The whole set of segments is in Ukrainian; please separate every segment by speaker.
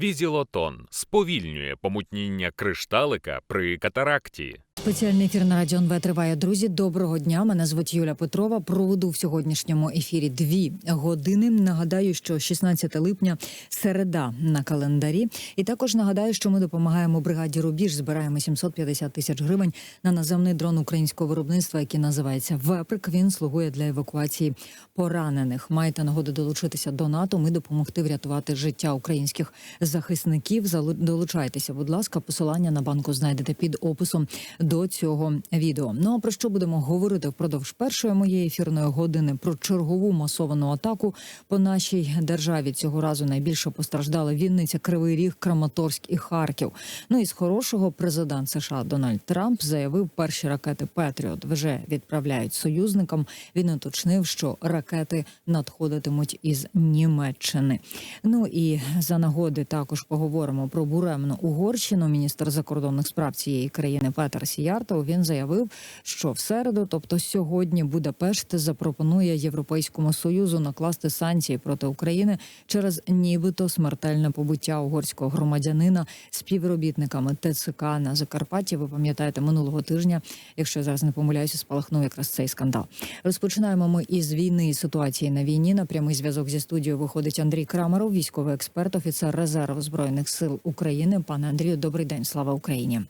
Speaker 1: Візілотон сповільнює помутніння кришталика при катаракті.
Speaker 2: Спеціальний ефір на радіо НВ триває. Друзі, доброго дня. Мене звуть Юля Петрова. Проведу в сьогоднішньому ефірі дві години. Нагадаю, що 16 липня середа на календарі. І також нагадаю, що ми допомагаємо бригаді Рубіж. Збираємо 750 тисяч гривень на наземний дрон українського виробництва, який називається Веприк. Він слугує для евакуації поранених. Маєте нагоду долучитися до НАТО. Ми допомогти врятувати життя українських захисників. Долучайтеся, будь ласка. Посилання на банку знайдете під описом до цього відео. Ну а про що будемо говорити впродовж першої моєї ефірної години про чергову масовану атаку по нашій державі. Цього разу найбільше постраждали Вінниця, Кривий Ріг, Краматорськ і Харків. Ну і з хорошого президент США Дональд Трамп заявив, перші ракети Петріот вже відправляють союзникам. Він уточнив, що ракети надходитимуть із Німеччини. Ну і за нагоди також поговоримо про буремну Угорщину. Міністр закордонних справ цієї країни Петер Сіяртов він заявив, що в середу, тобто сьогодні, Будапешт запропонує Європейському союзу накласти санкції проти України через нібито смертельне побуття угорського громадянина співробітниками ТЦК на Закарпатті. Ви пам'ятаєте минулого тижня, якщо я зараз не помиляюся, спалахнув якраз цей скандал. Розпочинаємо ми із війни і ситуації на війні. На прямий зв'язок зі студією виходить Андрій Крамаров, військовий експерт, офіцер резерву збройних сил України. Пане Андрію, добрий день. Слава Україні.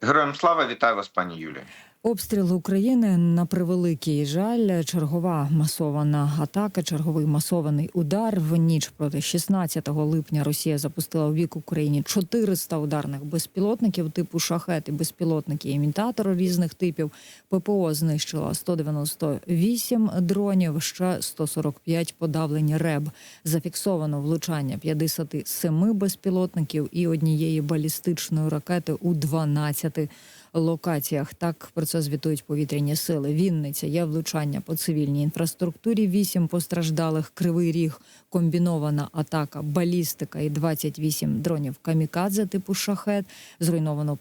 Speaker 3: Героям слава вітаю вас, пані Юлія.
Speaker 2: Обстріл України на превеликий жаль. Чергова масована атака, черговий масований удар. В ніч проти 16 липня Росія запустила у бік Україні 400 ударних безпілотників типу шахет і безпілотники імітатор різних типів. ППО знищила 198 дронів, ще 145 подавлені РЕБ. Зафіксовано влучання 57 безпілотників і однієї балістичної ракети у 12 локаціях. Так про це звітують повітряні сили. Вінниця є влучання по цивільній інфраструктурі. Вісім постраждалих. Кривий ріг, комбінована атака, балістика і 28 дронів камікадзе типу шахет. Зруйновано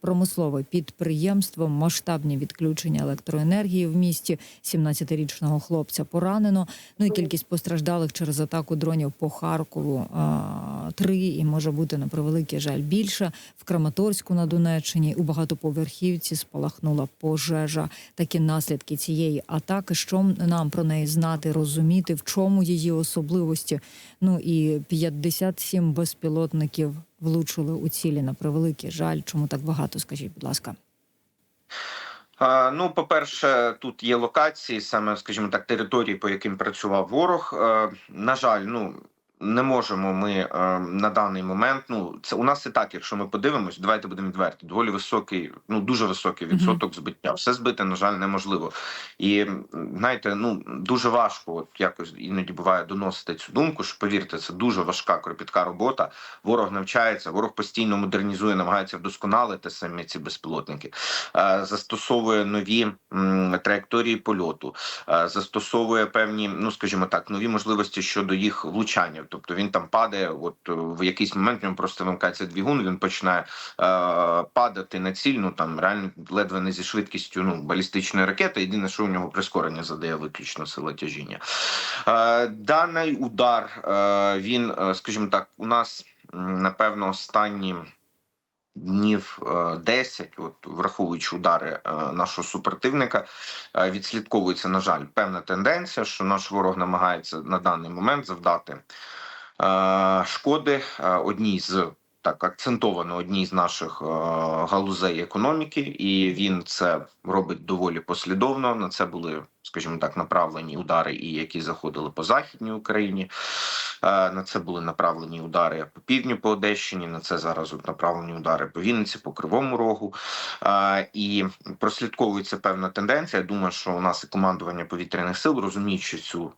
Speaker 2: промислове підприємство, масштабні відключення електроенергії в місті. 17-річного хлопця поранено. Ну і кількість постраждалих через атаку дронів по Харкову три і може бути на превеликий жаль більше. В Краматорську на Донеччині у багатоповерхівці спалахнула пожежа. Такі наслідки цієї атаки. Що нам про неї знати, розуміти, в чому її особливості? Ну і 57 безпілотників влучили у цілі на превеликий жаль. Чому так багато? Скажіть, будь ласка.
Speaker 3: Ну, по-перше, тут є локації, саме, скажімо так, території, по яким працював ворог. Е, На жаль, ну. Не можемо ми е, на даний момент. Ну це у нас і так, якщо ми подивимось, давайте будемо відверті. Доволі високий, ну дуже високий відсоток збиття. Все збити, на жаль, неможливо. І знаєте, ну дуже важко, от якось іноді буває доносити цю думку. Що повірте, це дуже важка кропітка робота. Ворог навчається, ворог постійно модернізує, намагається вдосконалити самі ці безпілотники, е, застосовує нові м, траєкторії польоту, е, застосовує певні, ну скажімо так, нові можливості щодо їх влучання. Тобто він там падає, от е, в якийсь момент в ньому просто вимкається двигун, він починає е, падати на ціль. Ну там реально ледве не зі швидкістю ну балістичної ракети. Єдине, що у нього прискорення задає виключно сила тяжіння. Е, даний удар е, він, е, скажімо так, у нас напевно останні. Днів е, 10, от враховуючи удари е, нашого супротивника, е, відслідковується на жаль певна тенденція, що наш ворог намагається на даний момент завдати е, шкоди е, одній з так акцентовано одній з наших е, галузей економіки, і він це робить доволі послідовно. На це були, скажімо так, направлені удари, і які заходили по західній Україні. Е, На це були направлені удари по півдню по Одещині. На це зараз направлені удари по Вінниці, по Кривому Рогу. Е, І прослідковується певна тенденція. Я думаю, що у нас і командування повітряних сил розуміючи цю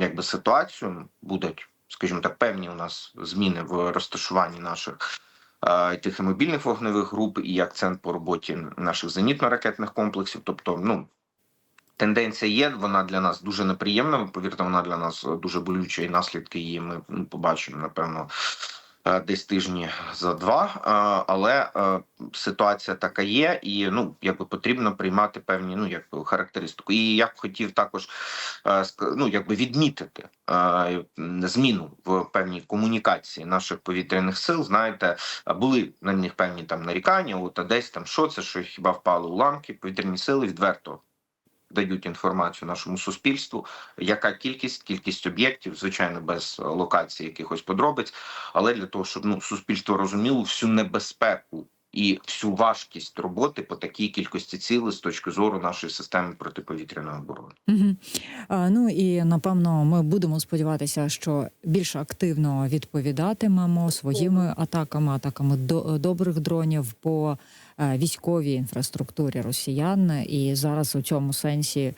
Speaker 3: якби ситуацію, будуть, скажімо так, певні у нас зміни в розташуванні наших. е, Тих і мобільних вогневих груп і акцент по роботі наших зенітно-ракетних комплексів. Тобто, ну тенденція є. Вона для нас дуже неприємна. Повірте, вона для нас дуже болюча, і наслідки її ми ну, побачимо напевно десь тижні за два. Е, Але е, ситуація така є, і ну якби потрібно приймати певні ну якби характеристику. І я б хотів також е, ну, якби відмітити е, зміну в певній комунікації наших повітряних сил. Знаєте, були на них певні там нарікання. От а десь там що це, що хіба впали уламки? Повітряні сили відверто дають інформацію нашому суспільству. Яка кількість, кількість об'єктів, звичайно, без е, локації якихось подробиць, але для того, щоб ну суспільство розуміло всю небезпеку. І всю важкість роботи по такій кількості цілей з точки зору нашої системи протиповітряної оборони.
Speaker 2: Угу. А, ну і напевно ми будемо сподіватися, що більш активно відповідатимемо своїми атаками, атаками до добрих дронів по військовій інфраструктурі росіян. І зараз у цьому сенсі е,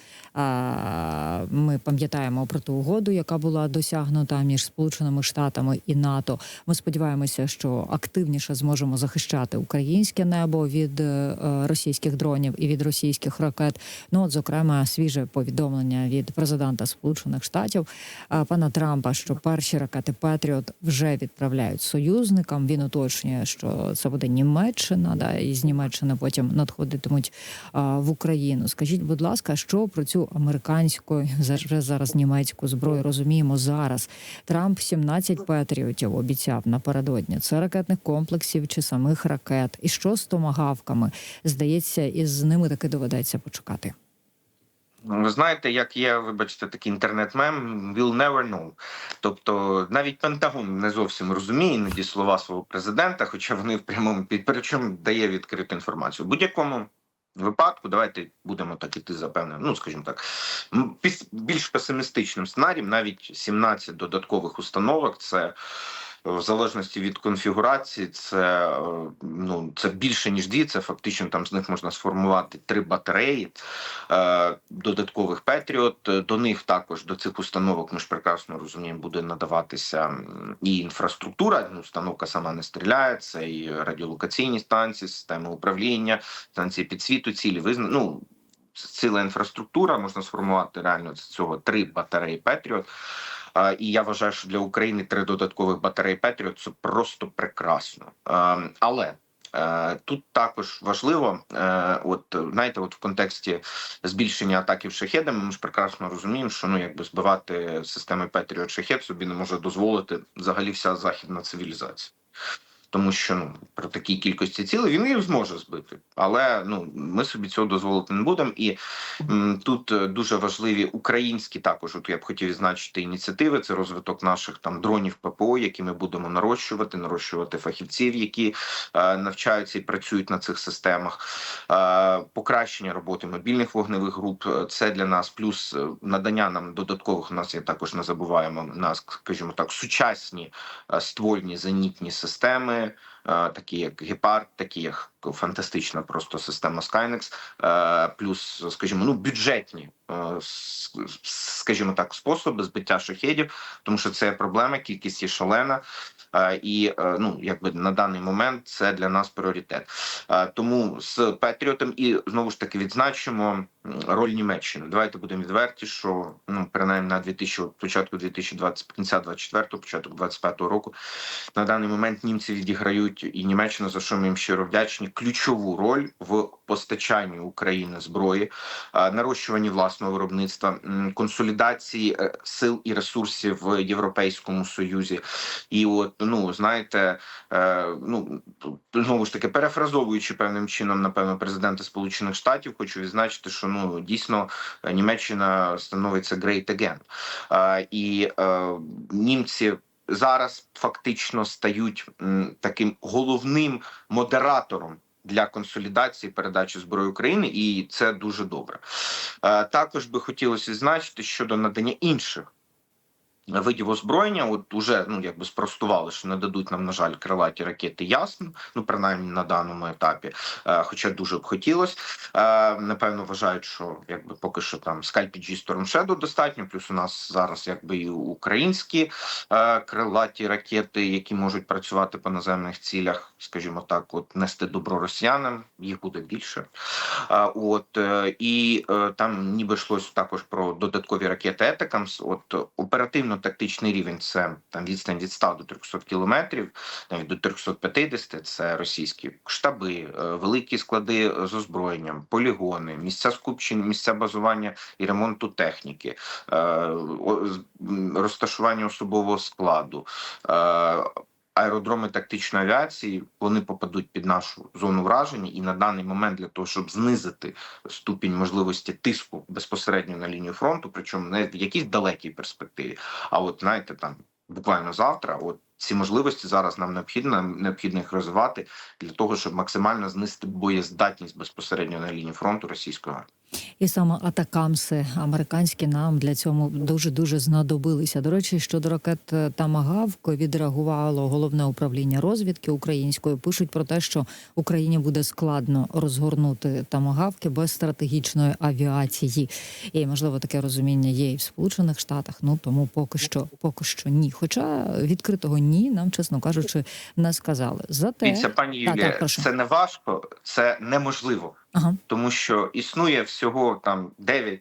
Speaker 2: ми пам'ятаємо про ту угоду, яка була досягнута між Сполученими Штатами і НАТО. Ми сподіваємося, що активніше зможемо захищати українське небо від е, російських дронів і від російських ракет. Ну, от, зокрема, свіже повідомлення від президента Сполучених Штатів е, пана Трампа, що перші ракети Петріот вже відправляють союзникам. Він уточнює, що це буде Німеччина, да, і з Німеччини потім надходитимуть а, в Україну. Скажіть, будь ласка, що про цю американську вже зараз німецьку зброю розуміємо зараз? Трамп 17 патріотів обіцяв напередодні. Це ракетних комплексів чи самих ракет. І що з томагавками? Здається, із ними таки доведеться почекати.
Speaker 3: Ви знаєте, як є, вибачте, такий інтернет-мем «We'll never know». Тобто навіть Пентагон не зовсім розуміє іноді слова свого президента, хоча вони в прямому під причому дає відкриту інформацію. В будь-якому випадку давайте будемо так іти за певним, ну скажімо так, більш песимістичним сценарієм, навіть 17 додаткових установок. Це в залежності від конфігурації, це е, ну це більше ніж дві. Це фактично там з них можна сформувати три батареї е, додаткових Петріот. До них також до цих установок ми ж прекрасно розуміємо, буде надаватися і інфраструктура. Ну, установка сама не стріляє, це і радіолокаційні станції, системи управління, станції підсвіту, цілі визна... ну, ціла інфраструктура можна сформувати реально з цього три батареї Петріот. І я вважаю, що для України три додаткових батареї Петріот це просто прекрасно. Але е, тут також важливо, е, от знаєте, от в контексті збільшення атаків шахедами, ми ж прекрасно розуміємо, що ну якби збивати системи Петріот шахет собі не може дозволити взагалі вся західна цивілізація. Тому що ну при такій кількості цілей він їх зможе збити, але ну ми собі цього дозволити не будемо. І м, тут е, дуже важливі українські також. От я б хотів відзначити ініціативи. Це розвиток наших там дронів ППО, які ми будемо нарощувати, нарощувати фахівців, які е, навчаються і працюють на цих системах. Е, покращення роботи мобільних вогневих груп. е, Це для нас плюс е, надання нам додаткових. Нас є також не забуваємо нас, скажімо так, сучасні ствольні зенітні системи, е, такі як Гепард, такі як фантастична просто система Skynex, е, плюс, скажімо, ну бюджетні, е, скажімо так, способи збиття шахедів, тому що це проблема, кількість є шалена. І ну якби на даний момент це для нас пріоритет. Тому з Петріотом і знову ж таки відзначимо роль Німеччини. Давайте будемо відверті, що ну принаймні на 2000, от початку 2020, кінця 24 початок 25 року на даний момент німці відіграють і Німеччина, за що ми їм щиро вдячні, ключову роль в постачанні України зброї, нарощуванні власного виробництва, консолідації е, сил і ресурсів в Європейському Союзі. І от ну знаєте, е, ну знову ж таки перефразовуючи певним чином, напевно, президента Сполучених Штатів, хочу відзначити, що ну дійсно е, Німеччина становиться great again. І е, німці. Зараз фактично стають таким головним модератором для консолідації передачі зброї України, і це дуже добре. Е, також би хотілося відзначити щодо надання інших видів озброєння. От уже ну якби спростували, що не дадуть нам, на жаль, крилаті ракети. Ясно, ну принаймні на даному етапі. Е, хоча дуже б хотілося. Е, напевно, вважають, що якби поки що там Skype G Storm Shadow достатньо. Плюс у нас зараз якби і українські е, крилаті ракети, які можуть працювати по наземних цілях, скажімо так, от нести добро росіянам. Їх буде більше. А, От е, і е, там ніби йшлось також про додаткові ракети Етекамс. От оперативно оперативно-тактичний рівень це там відстань від 100 до 300 кілометрів, навіть до 350 – це російські штаби, е, великі склади з озброєнням, полігони, місця скупчення, місця базування і ремонту техніки, е, розташування особового складу. Аеродроми тактичної авіації вони попадуть під нашу зону враження, і на даний момент для того, щоб знизити ступінь можливості тиску безпосередньо на лінію фронту, причому не в якійсь далекій перспективі, а от знаєте, там буквально завтра, от ці можливості зараз нам необхідно необхідно їх розвивати для того, щоб максимально знизити боєздатність безпосередньо на лінії фронту російської армії.
Speaker 2: І саме атакамси американські нам для цього дуже дуже знадобилися. До речі, щодо ракет е, Тамагавк відреагувало головне управління розвідки української. Пишуть про те, що Україні буде складно розгорнути тамагавки без стратегічної авіації. І можливо таке розуміння є і в Сполучених Штатах. Ну тому поки що, поки що ні. Хоча відкритого ні, нам чесно кажучи, не сказали. Зате
Speaker 3: Дивіться, пані Юлія,
Speaker 2: так, прошу.
Speaker 3: це не важко, це неможливо.
Speaker 2: ага.
Speaker 3: тому що існує всього там 9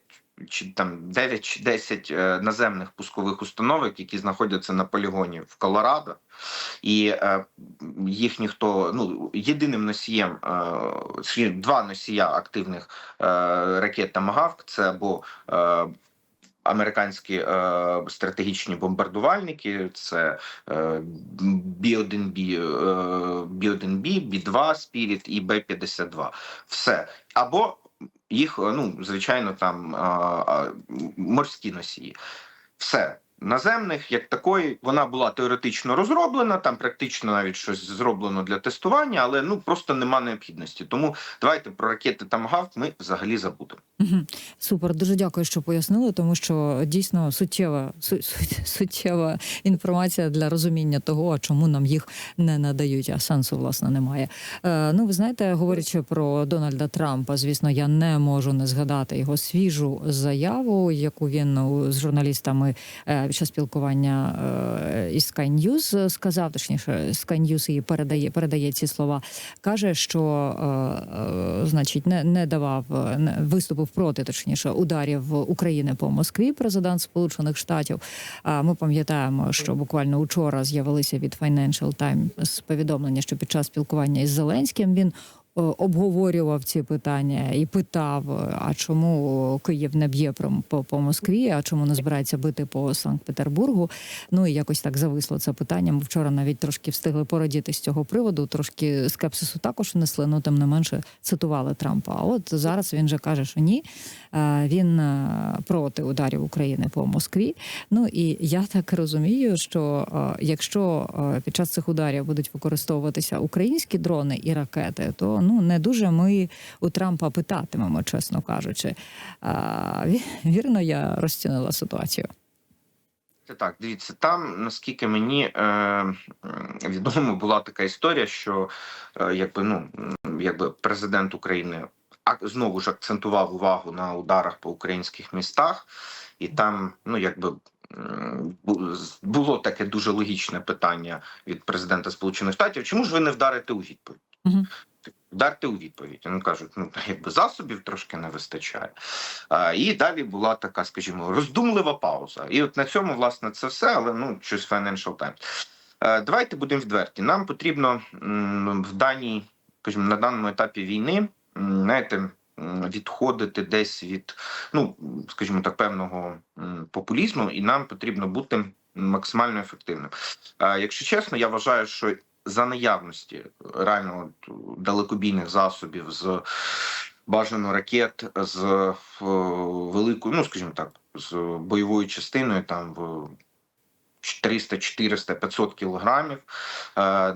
Speaker 3: чи там 9 чи 10 е, наземних пускових установок, які знаходяться на полігоні в Колорадо, і е, їх ніхто ну єдиним носієм е, два носія активних е, ракет Тамагавк це або е, Американські е, стратегічні бомбардувальники це е, B1B, е, B1B, B2 Спіріт і Б-52. Все. Або їх, е, ну, звичайно, там а, а, морські носії. Все. Наземних, як такої, вона була теоретично розроблена, там практично навіть щось зроблено для тестування, але ну просто нема необхідності. Тому давайте про ракети Тамагавк ми взагалі забудемо.
Speaker 2: Мгм. Супер, дуже дякую, що пояснили, тому що дійсно суттєва су- су- суттєва інформація для розуміння того, а чому нам їх не надають, а сенсу власне немає. Е, ну, ви знаєте, говорячи про Дональда Трампа, звісно, я не можу не згадати його свіжу заяву, яку він з журналістами е, під час спілкування е, із Sky News сказав, точніше, Sky News її передає, передає ці слова. каже, що е, е, значить не, не давав е, не, виступив проти, точніше, ударів України по Москві. Президент Сполучених Штатів. А ми пам'ятаємо, що буквально учора з'явилися від Financial Times повідомлення, що під час спілкування із Зеленським він. Е, Обговорював ці питання і питав: е, а чому Київ не б'є по, по Москві, а чому не збирається бити по Санкт-Петербургу? Ну і якось так зависло це питання. Ми вчора навіть трошки встигли порадіти з цього приводу. Трошки скепсису також внесли, ну тим не менше цитували Трампа. А от зараз він же каже, що ні. е, Він проти ударів України по Москві. Ну і я так розумію, що якщо під час цих ударів будуть використовуватися українські дрони і ракети, то ну не дуже ми у Трампа питатимемо, чесно кажучи. А, Вірно, я розцінила ситуацію.
Speaker 3: Це так, дивіться, там, наскільки мені е, відомо, була така історія, що е, якби ну якби президент України знову ж акцентував увагу на ударах по українських містах, і там, ну якби. Було таке дуже логічне питання від президента Сполучених Штатів. Чому ж ви не вдарите у відповідь?
Speaker 2: Мгм.
Speaker 3: Вдарте у відповідь. Вони кажуть, ну якби засобів трошки не вистачає. А, і далі була така, скажімо, роздумлива пауза. І от на цьому, власне, це все, але ну щось Financial Times. Е, Давайте будемо відверті. Нам потрібно в даній, скажімо, на даному етапі війни, знаєте, відходити десь від, ну скажімо так, певного популізму, і нам потрібно бути максимально ефективним. Е, Якщо чесно, я вважаю, що за наявності реально далекобійних засобів з бажано ракет з е, великою, ну скажімо так, з бойовою частиною там в 300, 400, 500 кілограмів. Е,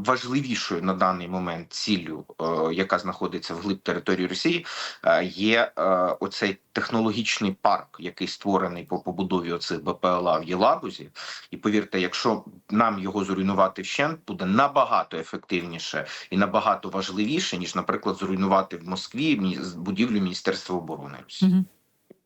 Speaker 3: Найважливішою на даний момент ціллю, е, яка знаходиться вглиб території Росії, е, є е, оцей технологічний парк, який створений по побудові оцих БПЛА в Єлабузі. І повірте, якщо нам його зруйнувати вщент, буде набагато ефективніше і набагато важливіше, ніж, наприклад, зруйнувати в Москві будівлю Міністерства оборони Росії.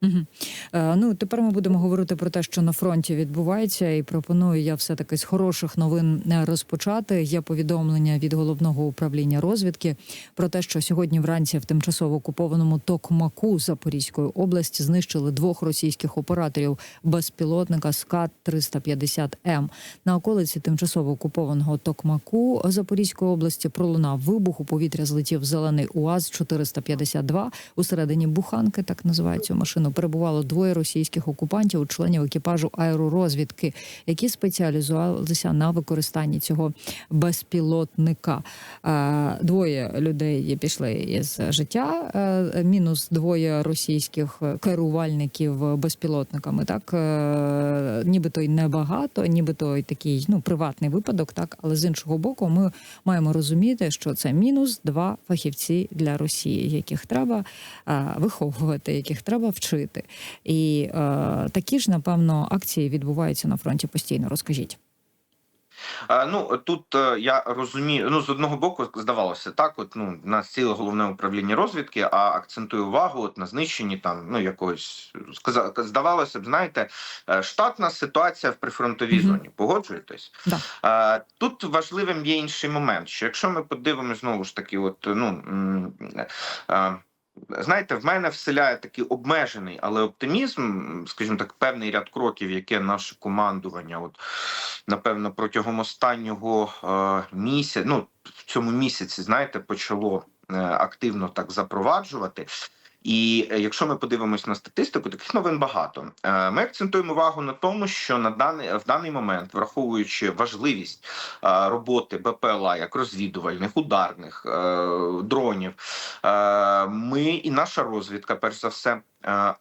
Speaker 2: Угу. Е, ну тепер ми будемо говорити про те, що на фронті відбувається, і пропоную я все таки з хороших новин е, розпочати. Є повідомлення від головного управління розвідки про те, що сьогодні вранці в тимчасово окупованому Токмаку Запорізької області знищили двох російських операторів безпілотника СКАТ 350 М на околиці тимчасово окупованого Токмаку Запорізької області. Пролунав вибух у повітря злетів зелений УАЗ 452 Усередині буханки, так називають машину, перебувало двоє російських окупантів, членів екіпажу аеророзвідки, які спеціалізувалися на використанні цього безпілотника. Е, Двоє людей пішли із життя. е, Мінус двоє російських керувальників безпілотниками. Так е, нібито й небагато, нібито й такий ну приватний випадок. Так, але з іншого боку, ми маємо розуміти, що це мінус два фахівці для Росії, яких треба виховувати, яких треба вчити. І е, такі ж, напевно, акції відбуваються на фронті постійно. Розкажіть.
Speaker 3: Е, Ну тут е, я розумію. Ну з одного боку здавалося так. От ну у нас ціле головне управління розвідки, а акцентує увагу от на знищенні там ну сказа, здавалося б, знаєте, е, штатна ситуація в прифронтовій
Speaker 2: Мгм.
Speaker 3: зоні. Погоджуєтесь?
Speaker 2: Да.
Speaker 3: Тут важливим є інший момент, що якщо ми подивимося знову ж таки, от ну знаєте, в мене вселяє такий обмежений, але оптимізм, скажімо так, певний ряд кроків, яке наше командування, от напевно, протягом останнього е, місяця, ну в цьому місяці, знаєте, почало е, активно так запроваджувати. І е, якщо ми подивимось на статистику, таких новин багато. Е, Ми акцентуємо увагу на тому, що на даний в даний момент, враховуючи важливість е, роботи БПЛА як розвідувальних, ударних дронів, ми і наша розвідка, перш за все,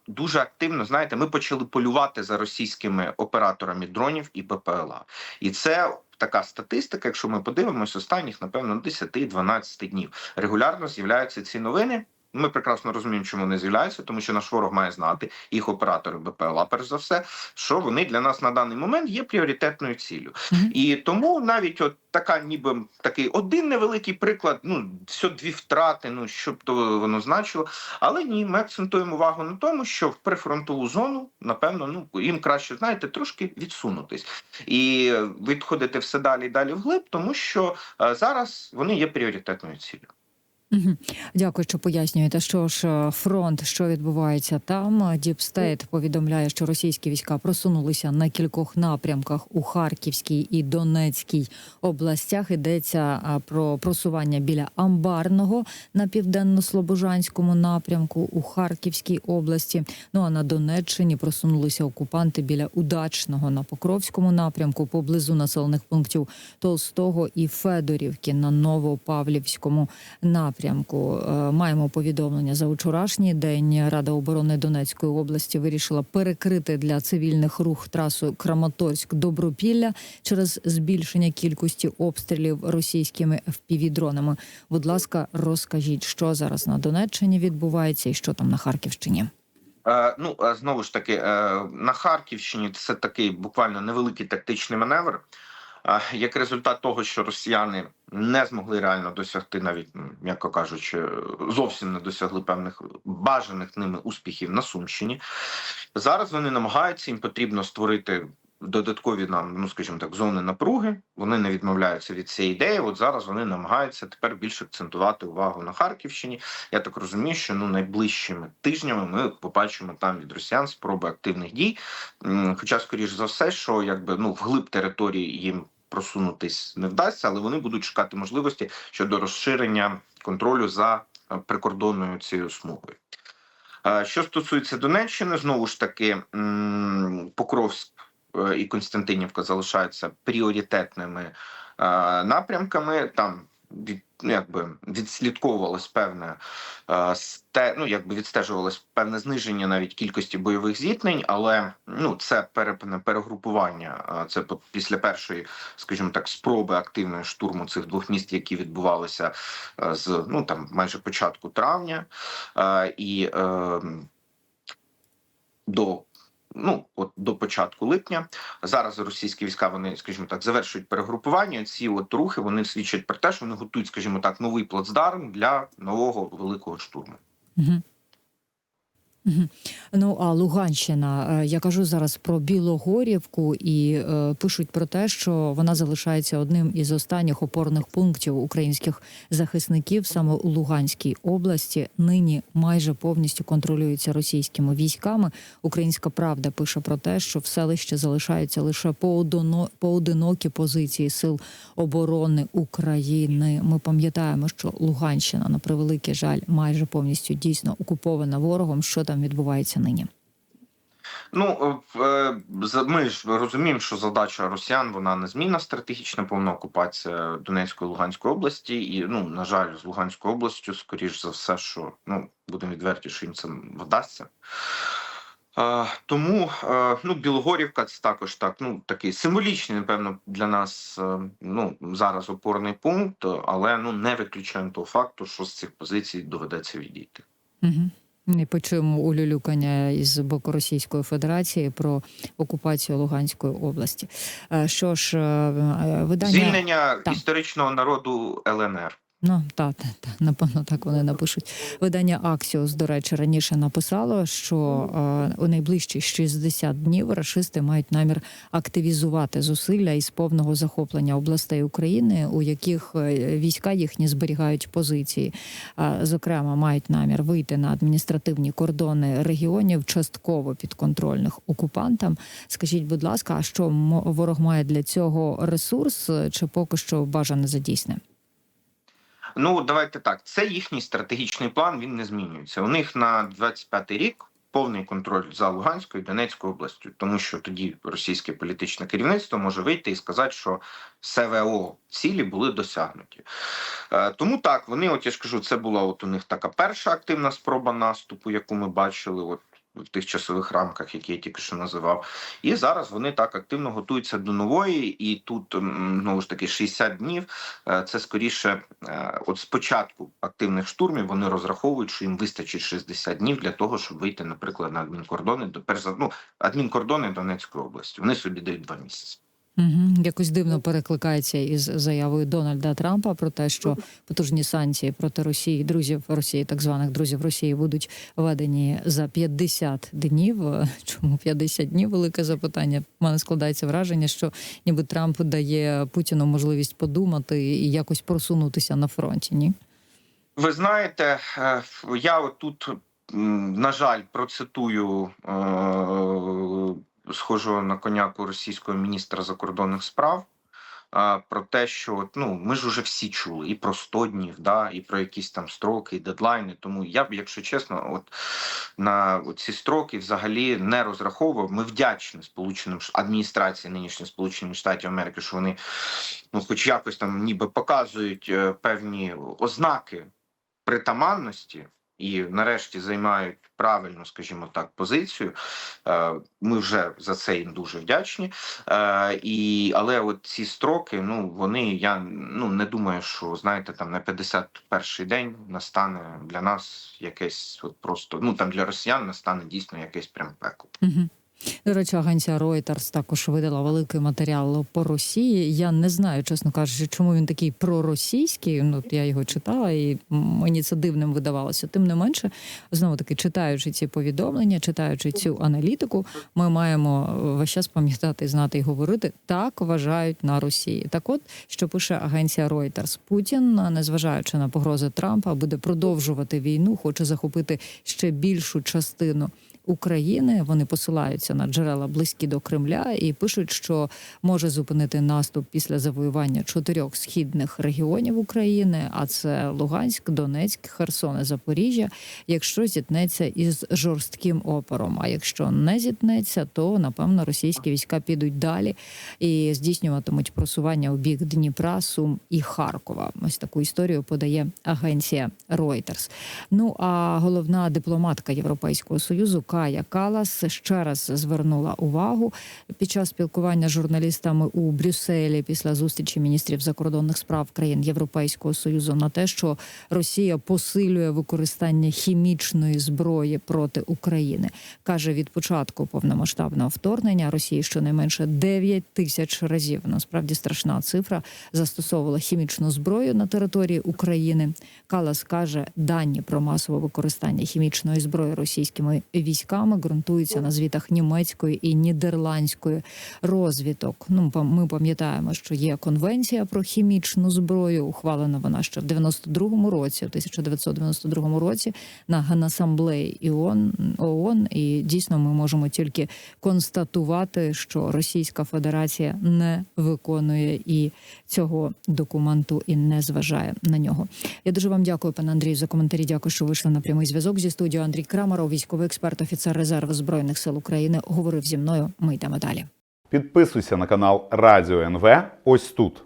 Speaker 3: дуже активно знаєте, ми почали полювати за російськими операторами дронів і БПЛА, і це. Така статистика, якщо ми подивимось останніх, напевно, 10-12 днів регулярно з'являються ці новини. Ми прекрасно розуміємо, чому вони з'являються, тому що наш ворог має знати їх оператори БПЛА, перш за все, що вони для нас на даний момент є пріоритетною ціллю.
Speaker 2: Мгм.
Speaker 3: І тому навіть от така, ніби такий один невеликий приклад, ну все дві втрати, ну що б то воно значило. Але ні, ми акцентуємо увагу на тому, що в прифронтову зону, напевно, ну їм краще знаєте, трошки відсунутись і відходити все далі і далі вглиб, тому що е, зараз вони є пріоритетною ціллю.
Speaker 2: Мгм. Дякую, що пояснюєте. Що ж, е, фронт, що відбувається там? Діпстейт повідомляє, що російські війська просунулися на кількох напрямках у Харківській і Донецькій областях. Йдеться про просування біля Амбарного на південно-слобожанському напрямку у Харківській області. Ну а на Донеччині просунулися окупанти біля Удачного на Покровському напрямку поблизу населених пунктів Толстого і Федорівки на Новопавлівському напрямку. Е, Маємо повідомлення за вчорашній день. Рада оборони Донецької області вирішила перекрити для цивільних рух трасу Краматорськ-Добропілля через збільшення кількості обстрілів російськими FPV-дронами. Будь ласка, розкажіть, що зараз на Донеччині відбувається і що там на Харківщині.
Speaker 3: Е, ну е, знову ж таки, на Харківщині це такий буквально невеликий тактичний маневр. Як результат того, що росіяни не змогли реально досягти, навіть м'яко кажучи, зовсім не досягли певних бажаних ними успіхів на Сумщині. Зараз вони намагаються, їм потрібно створити додаткові нам, ну скажімо так, зони напруги. Вони не відмовляються від цієї ідеї. От зараз вони намагаються тепер більше акцентувати увагу на Харківщині. Я так розумію, що ну найближчими тижнями ми побачимо там від росіян спроби активних дій. Хоча, скоріш за все, що якби ну вглиб території їм просунутись не вдасться, але вони будуть шукати можливості щодо розширення контролю за е, прикордонною цією смугою. Е, Що стосується Донеччини, знову ж таки Покровськ е, і Константинівка залишаються пріоритетними напрямками. Там від, ну, якби відслідковувалось певне е, сте, ну, якби відстежувалось певне зниження навіть кількості бойових зіткнень, але ну це пере- перегрупування. Це після першої, скажімо так, спроби активної штурму цих двох міст, які відбувалися е, з ну там майже початку травня, е, і е, до. Ну, от до початку липня зараз російські війська вони, скажімо так, завершують перегрупування. Ці от рухи вони свідчать про те, що вони готують, скажімо так, новий плацдарм для нового великого штурму.
Speaker 2: Угу. Ну а Луганщина, е, я кажу зараз про Білогорівку, і е, пишуть про те, що вона залишається одним із останніх опорних пунктів українських захисників саме у Луганській області. Нині майже повністю контролюється російськими військами. Українська правда пише про те, що в селищі залишаються лише поодино- поодинокі позиції сил оборони України. Ми пам'ятаємо, що Луганщина на превеликий жаль майже повністю дійсно окупована ворогом. Що там відбувається нині?
Speaker 3: Ну е, е, ми ж розуміємо, що задача росіян вона незмінна стратегічна повна окупація Донецької Луганської області, і ну на жаль, з Луганською областю, скоріш за все, що ну будемо відверті, що їм це вдасться. Е, тому е, ну Білогорівка це також так. Ну такий символічний, напевно, для нас е, ну зараз опорний пункт, але ну не виключаємо того факту, що з цих позицій доведеться відійти.
Speaker 2: Угу. І почуємо улюлюкання із боку Російської Федерації про окупацію Луганської області. Е, Що ж, е, е, видання
Speaker 3: Звільнення
Speaker 2: Так.
Speaker 3: історичного народу ЛНР.
Speaker 2: Ну та, та, та напевно так вони напишуть. Видання Аксіос, до речі, раніше написало, що е, у найближчі 60 днів рашисти мають намір активізувати зусилля із повного захоплення областей України, у яких е, війська їхні зберігають позиції. Е, зокрема, мають намір вийти на адміністративні кордони регіонів, частково підконтрольних окупантам. Скажіть, будь ласка, а що ворог має для цього ресурс, чи поки що бажане задійсне?
Speaker 3: Ну давайте так. Це їхній стратегічний план. Він не змінюється. У них на 25-й рік повний контроль за Луганською і Донецькою областю, тому що тоді російське політичне керівництво може вийти і сказати, що СВО цілі були досягнуті. Е, Тому так вони, от я ж кажу, це була от у них така перша активна спроба наступу, яку ми бачили. От. В тих часових рамках, які я тільки що називав, і зараз вони так активно готуються до нової, і тут знову ж таки 60 днів. Е, Це скоріше, е, от спочатку активних штурмів вони розраховують, що їм вистачить 60 днів для того, щоб вийти, наприклад, на адмінкордони до перш ну, адмінкордони Донецької області. Вони собі дають два місяці.
Speaker 2: Угу. Якось дивно перекликається із заявою Дональда Трампа про те, що потужні санкції проти Росії, друзів Росії, так званих друзів Росії, будуть введені за 50 днів. Чому 50 днів? Велике запитання. У мене складається враження, що ніби Трамп дає Путіну можливість подумати і якось просунутися на фронті. Ні,
Speaker 3: Ви знаєте, е, я от тут, на жаль, процитую е, схожого на коняку російського міністра закордонних справ. Про те, що ну ми ж уже всі чули і про 100 днів, да, і про якісь там строки, і дедлайни. Тому я б, якщо чесно, от на ці строки взагалі не розраховував. Ми вдячні Сполученим адміністрації нинішньої Сполучених Штатів Америки, що вони ну, хоч якось там ніби показують е, певні ознаки притаманності і нарешті займають правильну, скажімо так, позицію. Е, Ми вже за це їм дуже вдячні. Е, І але от ці строки, ну вони я ну не думаю, що знаєте, там на 51-й день настане для нас якесь, от просто ну там для росіян настане дійсно якесь прям пекло.
Speaker 2: До речі, агенція Reuters також видала великий матеріал по Росії. Я не знаю, чесно кажучи, чому він такий проросійський. Ну я його читала, і мені це дивним видавалося. Тим не менше, знову таки, читаючи ці повідомлення, читаючи цю аналітику, ми маємо весь час пам'ятати, знати і говорити так вважають на Росії. Так, от що пише агенція Reuters. Путін, незважаючи на погрози Трампа, буде продовжувати війну, хоче захопити ще більшу частину. України вони посилаються на джерела близькі до Кремля і пишуть, що може зупинити наступ після завоювання чотирьох східних регіонів України, а це Луганськ, Донецьк, Херсон і Запоріжжя, якщо зіткнеться із жорстким опором. А якщо не зіткнеться, то напевно російські війська підуть далі і здійснюватимуть просування у бік Дніпра, Сум і Харкова. Ось таку історію подає агенція Reuters. Ну а головна дипломатка Європейського союзу Кая Калас ще раз звернула увагу під час спілкування з журналістами у Брюсселі після зустрічі міністрів закордонних справ країн Європейського союзу на те, що Росія посилює використання хімічної зброї проти України. каже від початку повномасштабного вторгнення Росії щонайменше 9 тисяч разів. Насправді страшна цифра застосовувала хімічну зброю на території України. Калас каже, дані про масове використання хімічної зброї російськими військами ґрунтуються на звітах німецької і нідерландської розвідок. Ну ми пам'ятаємо, що є конвенція про хімічну зброю. Ухвалена вона ще в 92-му році, в 1992 році на генасамблеї ІОН ООН. І дійсно ми можемо тільки констатувати, що Російська Федерація не виконує і цього документу і не зважає на нього. Я дуже вам дякую, пане Андрію, за коментарі. Дякую, що вийшли на прямий зв'язок зі студією. Андрій Крамаров, військовий експерт, офіцер резерву збройних сил України, говорив зі мною. Ми йдемо далі.
Speaker 4: Підписуйся на канал Радіо НВ ось тут.